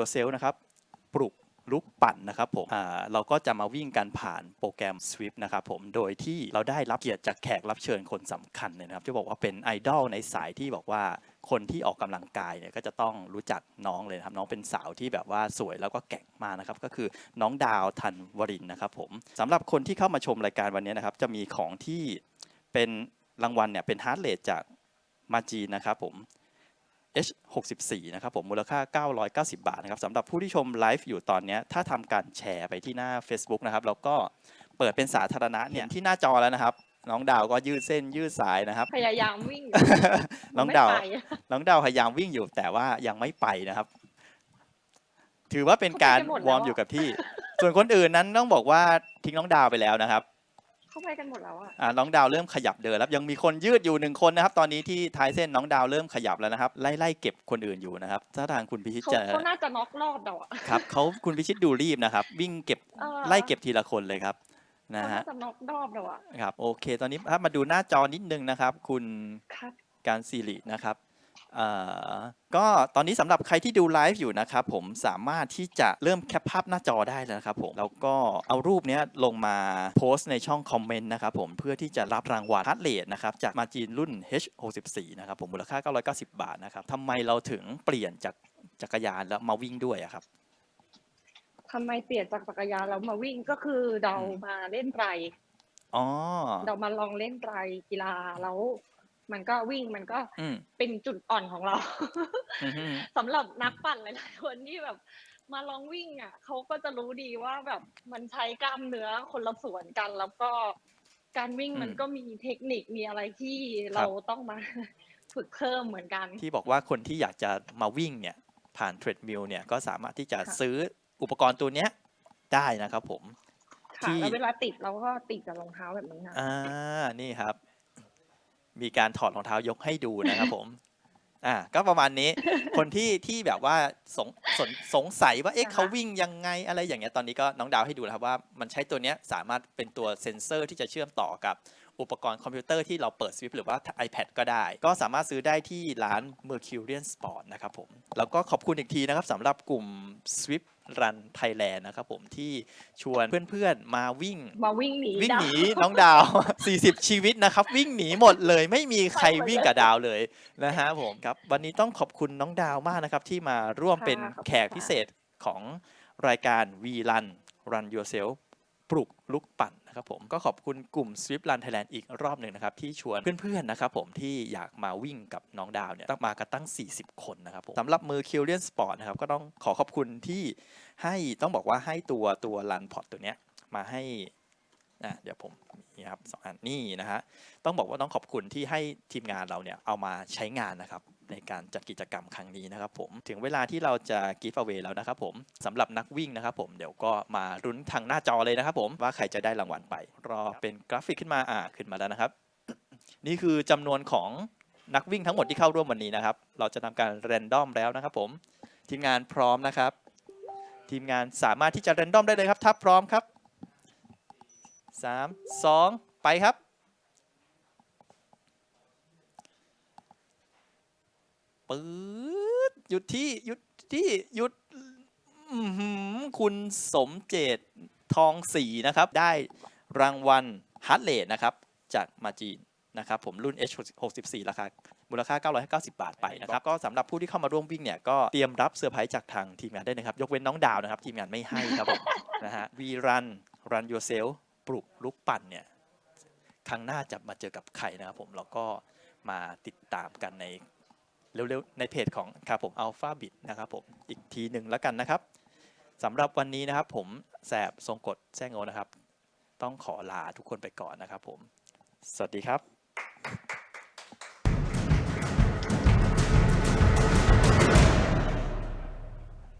yourself นะครับ ปลุกลุกปั่นนะครับผมเราก็จะมาวิ่งกันผ่านโปรแกรม Swift นะครับผม โดยที่เราได้รับเกียรติจากแขกรับเชิญคนสำคัญเลยนะครับ จะบอกว่าเป็นไอดอลในสายที่บอกว่าคนที่ออกกำลังกายเนี่ยก็จะต้องรู้จักน้องเลยครับ น้องเป็นสาวที่แบบว่าสวยแล้วก็แก่งมากนะครับ ก็คือน้องดาวทันวรินนะครับผมสำหรับคนที่เข้ามาชมรายการวันนี้นะครับ จะมีของที่เป็นรางวัลเนี่ยเป็นฮาร์ดเรทจากมาจีนะครับผม H64 นะครับผมมูลค่า 990 บาทนะครับสำหรับผู้ที่ชมไลฟ์อยู่ตอนเนี้ยถ้าทำการแชร์ไปที่หน้า Facebook นะครับแล้วก็เปิดเป็นสาธารณะเนี่ยที่หน้าจอแล้วนะครับ น้องดาวก็ยืดเส้นยืดสายนะครับ พยายามวิ่งน้องดาวไม่ไปน้องดาวพยายามวิ่งอยู่แต่ว่ายังไม่ไปนะครับ ถือว่าเป็นการเขาไปกันหมดแล้ววอร์มอยู่กับที่ ส่วนคนอื่นนั้นต้องบอกว่าทิ้งน้องดาวไปแล้วนะครับ เข้าไปกันหมดแล้วอะอ่าน้องดาวเริ่มขยับเดินแล้วยังมีคนยืดอยู่หนึ่งคนนะครับ ตอนนี้ที่ท้ายเส้นน้องดาวเริ่มขยับแล้วนะครับ ไล่ไล่เก็บคนอื่นอยู่นะครับถ้าทางคุณพิชิตเขาจะเขาน่าจะน็อกรอบเราอะครับเขาคุณพิชิตดูรีบนะครับ วิ่งเก็บออไล่เก็บทีละคนเลยครับนะเขาฮะน่าจะน็อกรอบเราอะครับโอเค ตอนนี้ถ้ามาดูหน้าจอนิดนึงนะครับ คุณครับ การสิรินะครับเอ่อ ก็ตอนนี้สำหรับใครที่ดูไลฟ์อยู่นะครับผมสามารถที่จะเริ่มแคปภาพหน้าจอได้แล้วนะครับผมแล้วก็เอารูปเนี้ยลงมาโพสต์ในช่องคอมเมนต์นะครับผมเพื่อที่จะรับรางวัลฮัตเลดนะครับจากมาจีนรุ่น H64 นะครับผมมูลค่า 990 บาทนะครับทำไมเราถึงเปลี่ยนจากจักรยานแล้วมาวิ่งด้วยอะครับทำไมเปลี่ยนจากจักรยานแล้วมาวิ่งก็คือเราอืมมาเล่นไรอ๋อเรามาลองเล่นไรกีฬาแล้ว มันก็วิ่งมันก็อืมเป็นจุดอ่อนของเราอือฮึสำหรับนักปั่นหลายๆคนที่แบบมาลองวิ่งอะเขาก็จะรู้ดีว่าแบบมันใช้กล้ามเนื้อคนละส่วนกันแล้วก็การวิ่งมันก็มีเทคนิคมีอะไรที่เราต้องมาฝึกเพิ่มเหมือนกัน ที่บอกว่าคนที่อยากจะมาวิ่งเนี่ย ผ่านเทรดมิลเนี่ยก็สามารถที่จะค่ะซื้ออุปกรณ์ตัวเนี้ยได้นะครับผมค่ะที่แล้วเวลาติดเราก็ติดกับรองเท้าแบบนี้ค่ะอ่านี่ครับ มีการถอดรองเท้ายกให้ดูนะครับผม อ่า ก็ประมาณนี้ คนที่ที่แบบว่าสงสนสงสัยว่าเอ๊ะค่ะเขาวิ่งยังไงอะไรอย่างเงี้ยตอนนี้ก็น้องดาวให้ดูนะครับว่ามันใช้ตัวเนี้ยสามารถเป็นตัวเซ็นเซอร์ที่จะเชื่อมต่อกับอุปกรณ์คอมพิวเตอร์ที่เราเปิด Swift หรือว่า iPad ก็ได้ ก็สามารถซื้อได้ที่ร้าน Mercurian Sport นะครับผม แล้วก็ขอบคุณอีกทีนะครับสำหรับกลุ่ม Swift Run Thailand นะครับผมที่ชวนเพื่อนๆมาวิ่ง มาวิ่งหนีวิ่งดาวหนีน้องดาว 40 ชีวิตนะครับ วิ่งหนีหมดเลย ไม่มีใครไปหมดเลยวิ่งกับดาวเลยนะฮะผมครับ วันนี้ต้องขอบคุณน้องดาวมากนะครับ ที่มาร่วมค่ะเป็นขอบคุณแขกค่ะพิเศษของรายการ V Run Run Yourself ปลุกลุกปั่น นะครับผมก็ขอบคุณกลุ่ม Swift Run Thailand อีกรอบหนึ่งนะครับที่ชวนเพื่อนๆนะครับผมที่อยากมาวิ่งกับน้องดาวเนี่ยตั้งมากันตั้ง 40 คนนะครับผมสำหรับมือ c u r i o n Sport นะครับก็ต้องขอขอบคุณที่ให้ต้องบอกว่าให้ตัวตัว Run Pod ตัวเนี้ยมาให้อะเดี๋ยวผมนี่ครับสองอันนี่นะฮะต้องบอกว่าต้องขอบคุณที่ให้ทีมงานเราเนี่ยเอามาใช้งานนะครับ ในการจัดกิจกรรมครั้งนี้นะครับผมถึงเวลาที่เราจะ give away แล้วนะครับผมสำหรับนักวิ่งนะครับผมเดี๋ยวก็มารุ้นทางหน้าจอเลยนะครับผมว่าใครจะได้รางวัลไป รอเป็นกราฟิกขึ้นมาอ่าขึ้นมาแล้วนะครับ นี่คือจำนวนของนักวิ่งทั้งหมดที่เข้าร่วมวันนี้นะครับ เราจะทำการแรนดอมแล้วนะครับผมทีมงานพร้อมนะครับ ทีมงานสามารถที่จะแรนดอมได้เลยครับถ้าพร้อมครับสามสองไปครับ ปื๊ดหยุดที่หยุดที่หยุดอื้อหือคุณสมเจตทองสีนะครับ ได้รางวัลฮาร์ดเลดนะครับ จากมาจีนนะครับ ผมรุ่น H64 ราคามูลค่า 990 บาทไปนะครับ ก็สำหรับผู้ที่เข้ามาร่วมวิ่งเนี่ย ก็เตรียมรับเซอร์ไพรส์จากทางทีมงานได้นะครับ ยกเว้นน้องดาวนะครับ ทีมงานไม่ให้ครับผมนะฮะ We Run Run Yourself ปลุกลุกปั่นเนี่ย ครั้งหน้าจะมาเจอกับใครนะครับผมเราก็มาติดตามกันใน เร็วๆในเพจของครับผมอัลฟาบิดนะครับผมอีกทีหนึ่งแล้วกันนะครับสำหรับวันนี้นะครับผมแสบทรงกฎแซงโงนะครับ ต้องขอลาทุกคนไปก่อนนะครับผม สวัสดีครับ